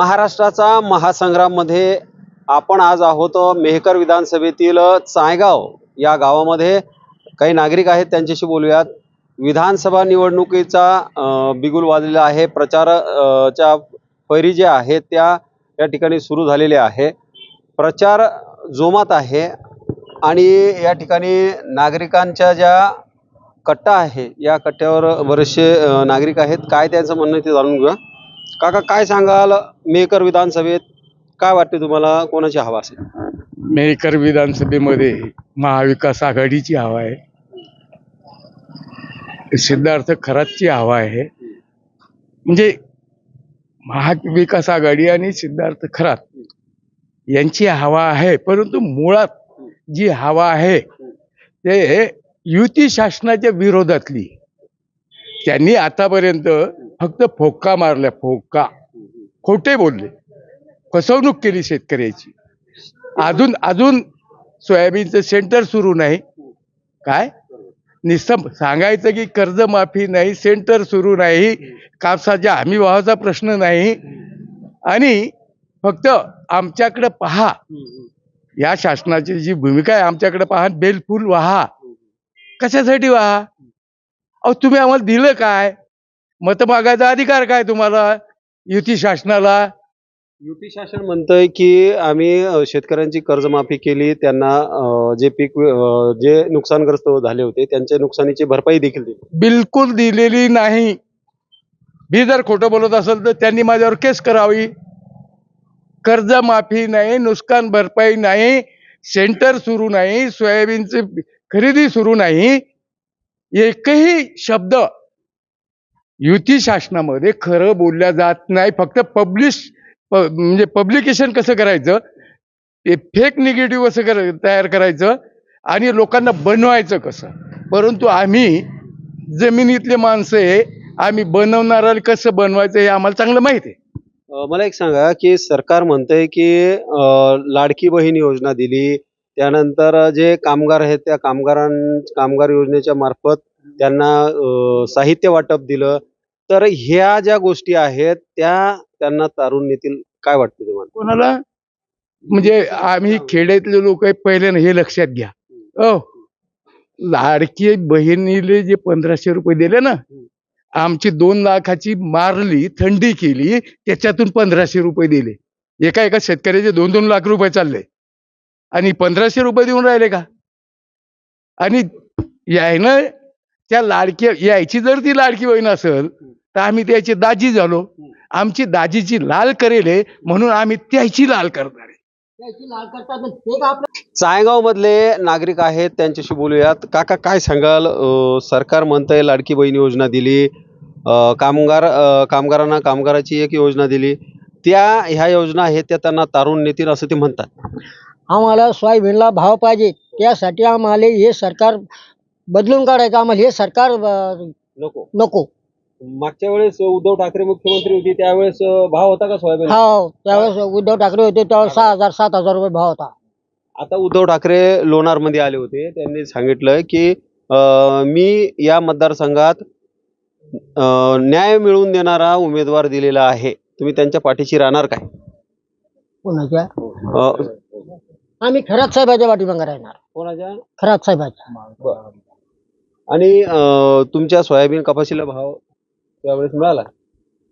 महाराष्ट्राचा महासंग्राममध्ये आपण आज आहोत मेहकर विधानसभेतील चायगाव या गावामध्ये. काही नागरिक आहेत त्यांच्याशी बोलूयात. विधानसभा निवडणुकीचा बिगुल वाजलेला आहे. प्रचार च्या फैरी ज्या आहेत त्या या ठिकाणी सुरू झालेल्या आहे. प्रचार जोमात आहे आणि या ठिकाणी नागरिकांच्या ज्या कट्टा आहे या कट्ट्यावर बरेचसे नागरिक आहेत. काय त्यांचं म्हणणं ते जाणून घेऊया. काका काय सांगाल? मेकर विधानसभेत काय वाटते तुम्हाला? कोणाची हवा असेल? मेकर विधानसभेमध्ये महाविकास आघाडीची हवा आहे. सिद्धार्थ खरातची हवा आहे. म्हणजे महाविकास आघाडी आणि सिद्धार्थ खरात यांची हवा आहे परंतु मुळात जी हवा आहे ते युती शासनाच्या विरोधातली. त्यांनी आतापर्यंत फक्त फोका मारल्या फोका. खोटे बोलले. फसवणूक केली शेतकऱ्याची. अजून अजून सोयाबीनचं सेंटर सुरू नाही. काय? निसम सांगायचं की कर्जमाफी नाही सेंटर सुरू नाही कापसाच्या हमी भावाचा प्रश्न नाही. आणि फक्त आमच्याकडे पहा. या शासनाची जी भूमिका आहे आमच्याकडे पहा. बेलफुल व्हा. कशासाठी व्हा? अहो तुम्ही आम्हाला दिलं काय? मत मागायचा अधिकार काय तुम्हाला? युती शासनाला? युती शासन म्हणतंय की आम्ही शेतकऱ्यांची कर्जमाफी केली त्यांना अं, जे पीक अं, जे नुकसानग्रस्त झाले होते त्यांच्या नुकसानीची भरपाई देखील दिली. बिलकुल दिलेली नाही. मी जर खोटं बोलत असेल तर त्यांनी माझ्यावर केस करावी. कर्जमाफी नाही नुकसान भरपाई नाही सेंटर सुरू नाही सोयाबीनची खरेदी सुरू नाही. एकही शब्द युती शासनामध्ये खरं बोलल्या जात नाही. फक्त पब्लिश म्हणजे पब्लिकेशन कसं करायचं? ते फेक निगेटिव्ह कसं कर तयार करायचं आणि लोकांना बनवायचं कसं? परंतु आम्ही जमिनीतले माणसं आहे आम्ही बनवणारा कसं बनवायचं हे आम्हाला चांगलं माहिती आहे. मला एक सांगा की सरकार म्हणतंय की लाडकी बहीण योजना दिली त्यानंतर जे कामगार आहेत त्या कामगारां कामगार योजनेच्या मार्फत त्यांना साहित्य वाटप दिलं तर ह्या ज्या गोष्टी आहेत त्या त्यांना तारून नेतील काय वाटतं तुम्हाला? कोणाला? म्हणजे आम्ही खेड्यातले लोक पहिल्यानं हे लक्षात घ्या. ओ लाडकी बहिणीले जे पंधराशे रुपये दिले ना आमची दोन लाखाची मारली थंडी केली त्याच्यातून पंधराशे रुपये दिले. एका एका शेतकऱ्याचे दोन दोन लाख रुपये चालले. आणि पंधराशे रुपये देऊन राहिले का? आणि यायनं त्या लाडकी यायची जर ती लाडकी बहीण असेल तर आम्ही त्याची दाजी झालो. आमची दाजीची लाल करेल आहे, म्हणून आम्ही त्याची लाल करणार आहे. चायगाव मधले नागरिक आहेत त्यांच्याशी बोलूयात. काका काय सांगाल? अं, सरकार म्हणतंय लाडकी बहीण योजना दिली. कामगार कामगारांना कामगाराची एक योजना दिली. त्या ह्या योजना आहेत त्या त्यांना तारून नेतील असं ते म्हणतात. आम्हाला सोयाबीनला भाव पाहिजे. त्यासाठी आम्हाला हे सरकार बदलून काढायचं. आम्हाला हे सरकार नको. नको. मागच्या वेळेस उद्धव ठाकरे मुख्यमंत्री होते त्यावेळेस भाव होता का सोयाबीन हो त्यावेळेस उद्धव ठाकरे होते त्यावेळेस सहा हजार सात हजार रुपये भाव होता. आता उद्धव ठाकरे लोणार मध्ये आले होते त्यांनी सांगितलं की अं, मी या मतदारसंघात अं, न्याय मिळवून देणारा उमेदवार दिलेला आहे. तुम्ही त्यांच्या पाठीशी राहणार काय? कोणाच्या? अं, आम्ही खरात साहेबाच्या पाठीमागे राहणार. कोणाच्या? खरात साहेबाच्या. आणि अं, तुमच्या सोयाबीन कपाशीला भाव त्यावेळेस मिळाला.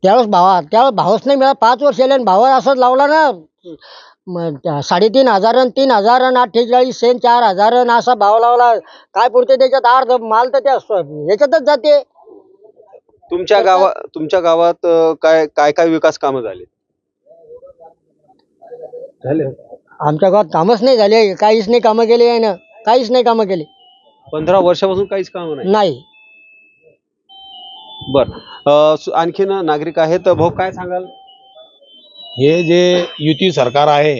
त्यावेळेस भावा त्यावेळेस भावच नाही मिळाला. पाच वर्ष आले आणि भाव असंच लावला ना. म- त्या साडेतीन हजार आणि तीन हजार आणि अठ्ठेचाळीस सेन चार हजार आणि असा भाव लावला. काय पुरते त्याच्यात अर्ध माल तर त्या सोयाबीन ह्याच्यातच जाते. तुमच्या गावा तुमच्या गावात अं, काय काय काय विकास कामं झाले? झाले. आमच्या गावात कामच नाही झाले. काहीच नाही कामं केली आहे ना. काहीच नाही कामं केली. पंधरा वर्षापासून काहीच कामं नाही. नाही. बर. आणखीन नागरिक आहेत. भाऊ काय सांगाल? हे जे युती सरकार आहे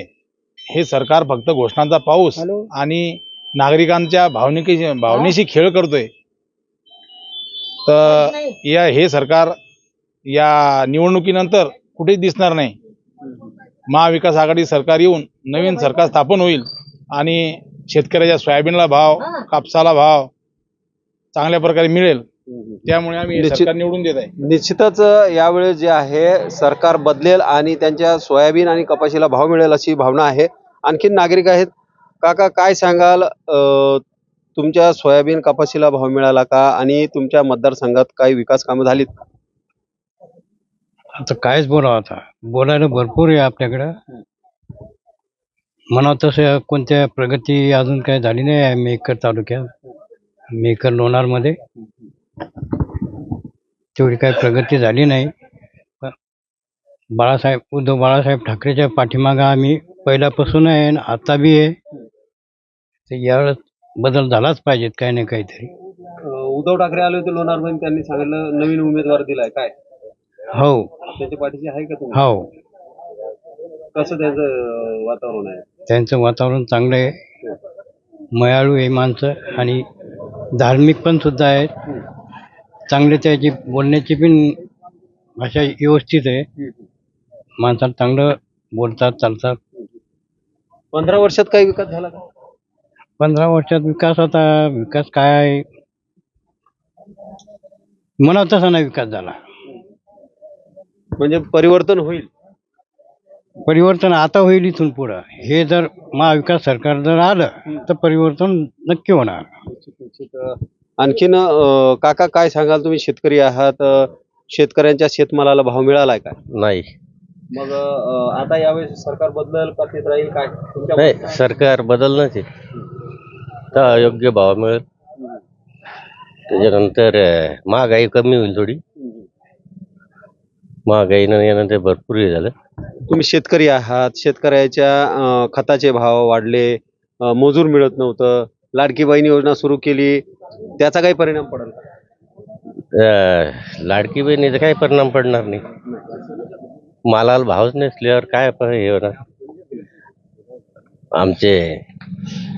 हे सरकार फक्त घोषणांचा पाऊस. आणि नागरिकांच्या भावनिकी भावनेशी खेळ करतोय. तर या हे सरकार या निवडणुकीनंतर कुठेच दिसणार नाही. महाविकास आघाडी सरकार येऊन नवीन सरकार स्थापन होईल आणि शेतकऱ्याच्या सोयाबीनला भाव कापसाला भाव चांगल्या प्रकारे मिळेल. त्यामुळे आम्ही निश्चित- सरकार निवडून देत आहे. निश्चितच यावेळेस जे आहे सरकार बदलेल आणि त्यांच्या सोयाबीन आणि कपाशीला भाव मिळेल अशी भावना आहे. आणखीन नागरिक आहेत. काका काय सांगाल? अं, तुमच्या सोयाबीन कपाशीला भाव मिळाला का? आणि तुमच्या मतदारसंघात काही विकास कामं झालीत का? आता कायच बोलावं आता. बोलायला भरपूर आहे आपल्याकडं. म्हणा तसं कोणत्या प्रगती अजून काय झाली नाही आहे मेकर तालुक्यात. मेकर लोणारमध्ये. तेवढी काही प्रगती झाली नाही. पण बाळासाहेब उद्धव बाळासाहेब ठाकरेच्या पाठीमागं आम्ही पहिल्यापासून आहे आणि आता बी आहे. तर यावेळेस बदल झालाच पाहिजेत काही ना काहीतरी. उद्धव ठाकरे आले होते लोणारमध्ये त्यांनी सांगितलं नवीन उमेदवार दिलाय. काय? हो. त्याच्या पाठीशी आहे का तुम्ही? हो. कसं त्यांचं वातावरण आहे? त्यांचं वातावरण चांगलं आहे. मयाळू आहे माणसं आणि धार्मिक पण सुद्धा आहेत. चांगले त्याची बोलण्याची पण भाषा व्यवस्थित आहे. माणसाला चांगलं बोलतात चालतात. पंधरा वर्षात काही विकास झाला का? पंधरा वर्षात विकास आता विकास काय आहे? म्हणा तसा नाही विकास झाला. म्हणजे परिवर्तन होईल. परिवर्तन आता होईल इथून पुढं. हे जर महाविकास सरकार जर आलं तर परिवर्तन नक्की होणार. आणखीन काका काय सांगाल? तुम्ही शेतकरी आहात शेतकऱ्यांच्या शेतमालाला भाव मिळालाय काय नाही. मग अं, आता यावेळेस सरकार बदल का तेच राहील काय? तुमच्या नाही सरकार बदलणंच आहे. तर योग्य भाव मिळेल. त्याच्यानंतर अं, महागाई कमी होईल थोडी. महागाईनं यानंतर भरपूर हे झालं. तुम्ही शेतकरी आहात शेतकऱ्याच्या अं, खताचे भाव वाढले अं, मजूर मिळत नव्हतं. लाडकी बहीण योजना सुरू केली त्याचा काही परिणाम पडेल का? अं, लाडकी बहिणीचा काय परिणाम पडणार नाही. मालाला भावच नसल्यावर काय प- हे होणार. आमचे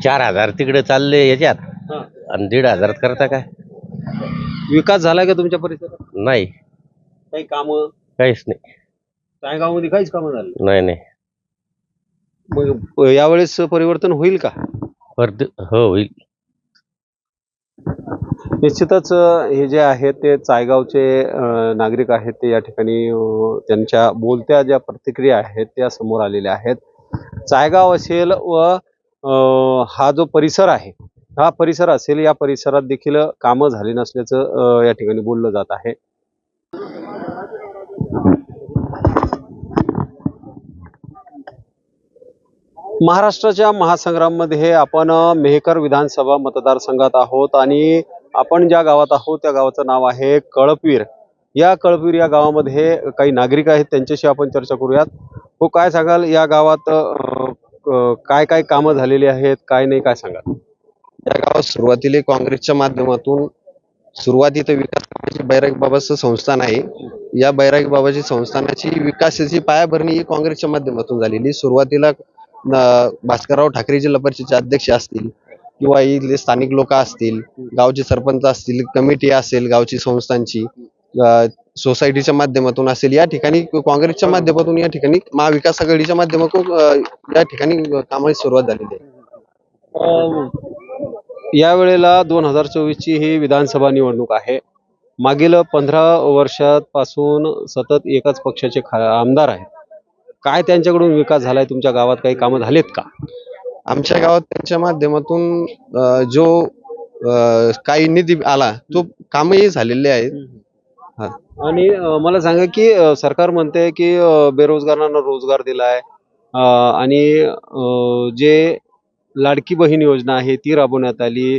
चार हजार तिकडे चालले याच्यात. हा. आणि दीड हजारात करता काय? विकास झालाय का तुमच्या परिसरात? नाही. काही कामं? काहीच नाही. गावामध्ये काहीच कामं झाली? नाही नाही. मग यावेळेस परिवर्तन होईल का? परत हो होईल. निश्चितच हे जे आहेत ते चायगावचे नागरिक आहेत ते या ठिकाणी त्यांच्या बोलत्या ज्या प्रतिक्रिया आहेत त्या समोर आलेल्या आहेत. चायगाव असेल व हा जो परिसर आहे हा परिसर असेल या परिसरात देखील कामं झाली नसल्याचं या ठिकाणी बोललं जात आहे. महाराष्ट्राच्या महासंग्राममध्ये आपण मेहकर विधानसभा मतदारसंघात आहोत आणि आपण ज्या गावात आहोत त्या गावाचं नाव आहे कळपवीर. या कळपवीर या गावामध्ये काही नागरिक आहेत त्यांच्याशी आपण चर्चा करूयात. हो काय सांगाल? या गावात काय काय कामं झालेली आहेत काय नाही काय सांगाल? या गावात सुरुवातीला काँग्रेसच्या माध्यमातून सुरुवातीत विकास कामाची बैराग बाबाचं संस्थान आहे. या बैराग बाबाची संस्थानाची विकासाची पायाभरणी ही काँग्रेसच्या माध्यमातून झालेली. सुरुवातीला भास्करराव ठाकरे जिल्हा परिषदेचे अध्यक्ष असतील किंवा इथले स्थानिक लोक असतील गावचे सरपंच असतील कमिटी असेल गावची संस्थांची सोसायटीच्या माध्यमातून असेल या ठिकाणी काँग्रेसच्या माध्यमातून या ठिकाणी महाविकास आघाडीच्या माध्यमातून या ठिकाणी कामाची सुरुवात झालेली आहे. अ, या वेळेला दोन हजार चोवीसची ही विधानसभा निवडणूक आहे. मागील पंधरा वर्षापासून सतत एकाच पक्षाचे आमदार आहेत. काय त्यांच्याकडून विकास झालाय? तुमच्या गावात काही कामं झालेत का? आमच्या गावात त्यांच्या माध्यमातून अ, जो अ, काही निधी आला तो कामही झालेले आहेत. आणि अ, मला सांगा की अ, सरकार म्हणते की अ, बेरोजगारांना रोजगार दिलाय. अ, आणि अ, जे लाडकी बहीण योजना आहे ती राबवण्यात आली.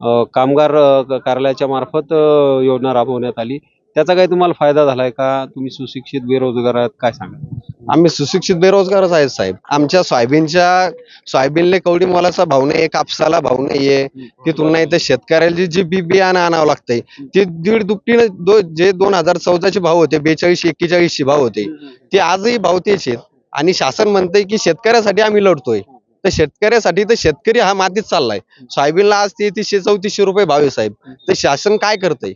अ, कामगार अ, क- कार्यालयाच्या मार्फत अ, योजना राबवण्यात आली. त्याचा काही तुम्हाला फायदा झालाय का? तुम्ही सुशिक्षित बेरोजगार आहात काय सांगा आम्ही सुशिक्षित बेरोजगारच आहेत साहेब. आमच्या सोयाबीनच्या सोयाबीनले कवडी मोलाचा भाव नाही कापसाला भाव नाहीये. तिथून नाही तर शेतकऱ्याला जी बी बियाणं आणावं लागतंय ते दीड दुपटीनं दो जे दोन हजार चौदाचे भाव होते बेचाळीस एक्केचाळीसचे भाव होते ते आजही भाव तेच आहेत. आणि शासन म्हणतंय की शेतकऱ्यासाठी आम्ही लढतोय. तर शेतकऱ्यासाठी तर शेतकरी हा मातीत चाललाय. सोयाबीनला आज तेहतीसशे चौतीसशे रुपये भाव आहे साहेब. तर शासन काय करतंय?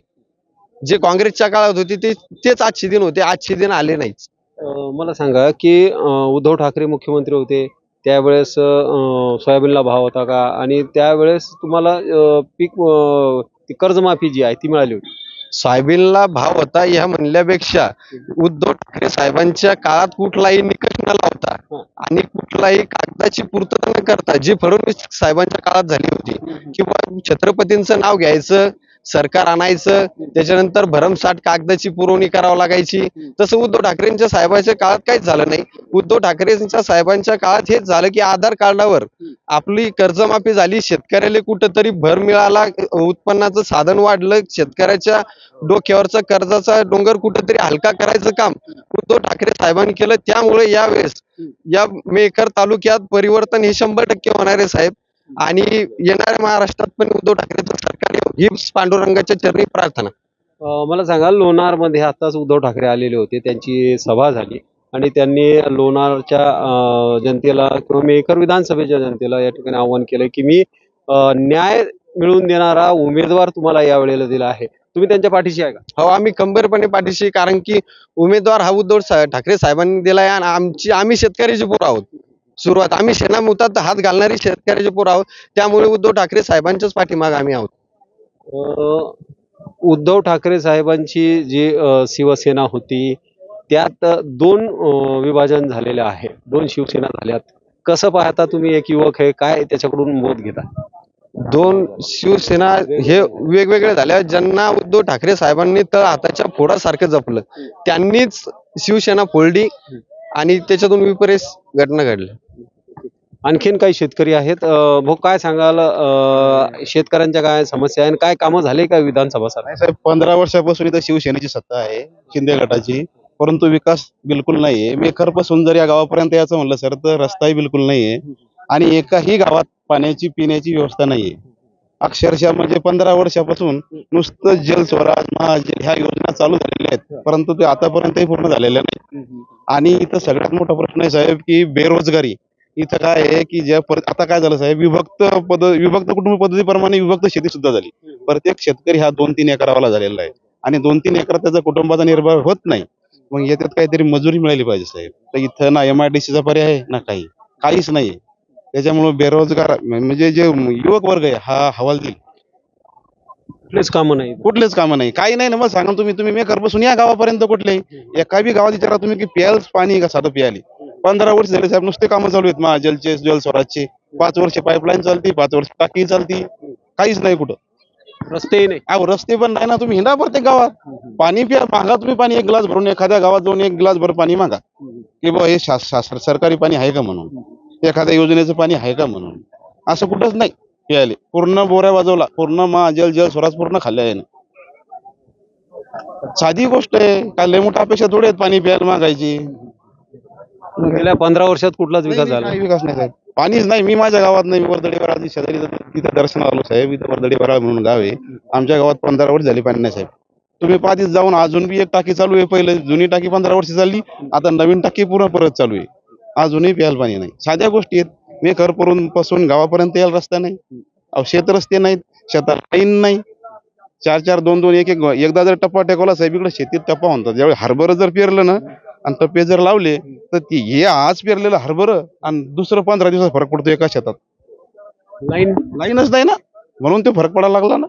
जे काँग्रेसच्या काळात होते ते तेच आजचे दिन होते. आजचे दिन आले नाहीच मला सांगा की उद्धव ठाकरे मुख्यमंत्री होते. त्यावेळेस सोयाबीनला भाव होता का? आणि त्यावेळेस तुम्हाला पीक कर्जमाफी जी आहे ती मिळाली होती. सोयाबीनला भाव होता या म्हणल्यापेक्षा उद्धव ठाकरे साहेबांच्या काळात कुठलाही निकष न लावता आणि कुठलाही कागदाची पूर्तता न करता जी फडणवीस साहेबांच्या काळात झाली होती किंवा छत्रपतींचं नाव घ्यायचं सरकार आणायचं त्याच्यानंतर भरमसाठ कागदाची पुरवणी करावी लागायची. तसं उद्धव ठाकरेंच्या साहेबांच्या काळात काहीच झालं नाही. उद्धव ठाकरेंच्या साहेबांच्या काळात हेच झालं की आधार कार्डावर आपली कर्जमाफी झाली शेतकऱ्याला कुठंतरी भर मिळाला उत्पन्नाचं साधन वाढलं शेतकऱ्याच्या डोक्यावरचा कर्जाचा डोंगर कुठंतरी हलका करायचं काम उद्धव ठाकरे साहेबांनी केलं. त्यामुळे यावेळेस या मेकर तालुक्यात परिवर्तन हे शंभर टक्के होणार आहे साहेब. आणि येणाऱ्या महाराष्ट्रात पण उद्धव ठाकरेचं सरकार येऊ ही पांडुरंगाच्या चरणी प्रार्थना. अं, मला सांगा लोणारमध्ये आताच उद्धव ठाकरे आलेले होते त्यांची सभा झाली. आणि त्यांनी लोणारच्या अं, जनतेला किंवा मेकर विधानसभेच्या जनतेला या ठिकाणी आव्हान केलं की मी अं, न्याय मिळवून देणारा उमेदवार तुम्हाला या वेळेला दिला आहे. तुम्ही त्यांच्या पाठीशी आहे का? हो आम्ही खंबीरपणे पाठीशी कारण की उमेदवार हा उद्धव सा- ठाकरे साहेबांनी दिलाय आणि आमची आम्ही शेतकऱ्याचे पोर आहोत. सुरुवात आम्ही शेणामुतात हात घालणारी शेतकऱ्याचे पोर आहोत. त्यामुळे उद्धव ठाकरे साहेबांच्याच पाठीमाग आम्ही आहोत. उद्धव ठाकरे साहेबांची जी शिवसेना होती त्यात दोन विभाजन झालेले आहे. दोन शिवसेना झाल्यात. कसं पाहता तुम्ही एक युवक आहे काय त्याच्याकडून मत घेता? दोन शिवसेना हे वेगवेगळे झाल्या ज्यांना उद्धव ठाकरे साहेबांनी तळ हाताच्या फोडासारखं जपलं. त्यांनीच शिवसेना फोडली आणि त्याच्यातून विपरीत घटना घडल्या. आणखीन काही शेतकरी आहेत. अं, भाऊ काय सांगाल? अं, शेतकऱ्यांच्या काय समस्या आहे आणि काय कामं झाले का विधानसभा सर? नाही साहेब पंधरा वर्षापासून इथं शिवसेनेची सत्ता आहे शिंदे गटाची. परंतु विकास बिलकुल नाहीये. मेखरपासून जर या गावापर्यंत यायचं म्हणलं सर तर रस्ताही बिलकुल नाहीये. आणि एकाही गावात पाण्याची पिण्याची व्यवस्था नाहीये. अक्षरशः म्हणजे पंधरा वर्षापासून नुसतं जल स्वराज महाजल ह्या योजना चालू झालेल्या आहेत. परंतु ते आतापर्यंतही पूर्ण झालेल्या नाही आणि इथं सगळ्यात मोठा प्रश्न आहे साहेब की बेरोजगारी. इथं काय आहे की ज्या आता काय झालं साहेब विभक्त पद विभक्त कुटुंब पद्धतीप्रमाणे विभक्त शेती सुद्धा झाली. प्रत्येक शेतकरी हा दोन तीन एकरावाला झालेला आहे. आणि दोन तीन एकरात त्याचा कुटुंबाचा निर्वाह होत नाही. मग याच्यात काहीतरी मजुरी मिळाली पाहिजे साहेब. तर इथं ना एमआयडीसीचा पर्याय आहे ना काही. काहीच नाही त्याच्यामुळे बेरोजगार म्हणजे जे युवक वर्ग आहे हा हवालदिल कुठलेच कामं नाही. कुठलेच कामं नाही. काही नाही ना मग सांगा तुम्ही तुम्ही मेकर बसून या गावापर्यंत कुठले? एका बी गावात विचारा तुम्ही की प्यायलाच पाणी का साधं प्यायली? पंधरा वर्ष झाले साहेब नुसते कामं चालू आहेत. महाजलचे जल स्वराजचे पाच वर्ष पाईपलाईन चालती पाच वर्ष टाकी चालती. काहीच नाही कुठं. रस्तेही नाही. अहो रस्ते पण नाही ना. तुम्ही हिंडा प्रत्येक गावात. पाणी प्या मागा तुम्ही पाणी. एक ग्लास भरून एखाद्या गावात जाऊन एक ग्लास भर पाणी मागा. की बा हे सरकारी पाणी आहे का म्हणून? एखाद्या योजनेचं पाणी आहे का म्हणून? असं कुठंच नाही. प्यायले पूर्ण बोऱ्या वाजवला. पूर्ण मा जल जल स्वराज पूर्ण खाल्ल्या आहे साधी गोष्ट आहे. काय लय मोठा अपेक्षा थोडी आहेत पाणी प्यायला मागायची. गेल्या पंधरा वर्षात कुठलाच विकास नाही, झाला विकास नाही साहेब पाणीच नाही मी माझ्या गावात नाही मी वर्दडीवर आधी शेजारी तिथं दर्शनाला आलो साहेब इथं वर्दडी वराळ म्हणून गाव आहे. आमच्या गावात पंधरा वर्ष झाली पाणी नाही साहेब. तुम्ही पाठीच जाऊन अजून बी एक टाकी चालू आहे पहिले जुनी टाकी पंधरा वर्ष चालली आता नवीन टाकी पूर्ण परत चालू आहे. अजूनही प्यायला पाणी नाही. साध्या गोष्टी आहेत. मी घर परून पासून गावापर्यंत यायला रस्ता नाही. अहो शेत रस्ते नाहीत शेतात लाईन नाही. चार चार दोन दोन एक एक एकदा जर टप्पा टेकवला साहेब इकडे शेतीत टप्पा म्हणतात ज्यावेळी हरभरं जर पेरलं ना आणि टप्पे जर लावले तर ती हे आज पेरलेलं हरभरं आणि दुसरं पंधरा दिवसात फरक पडतो एका शेतात. लाईन लाईनच नाही ना? म्हणून ते फरक पडायला लागला ना?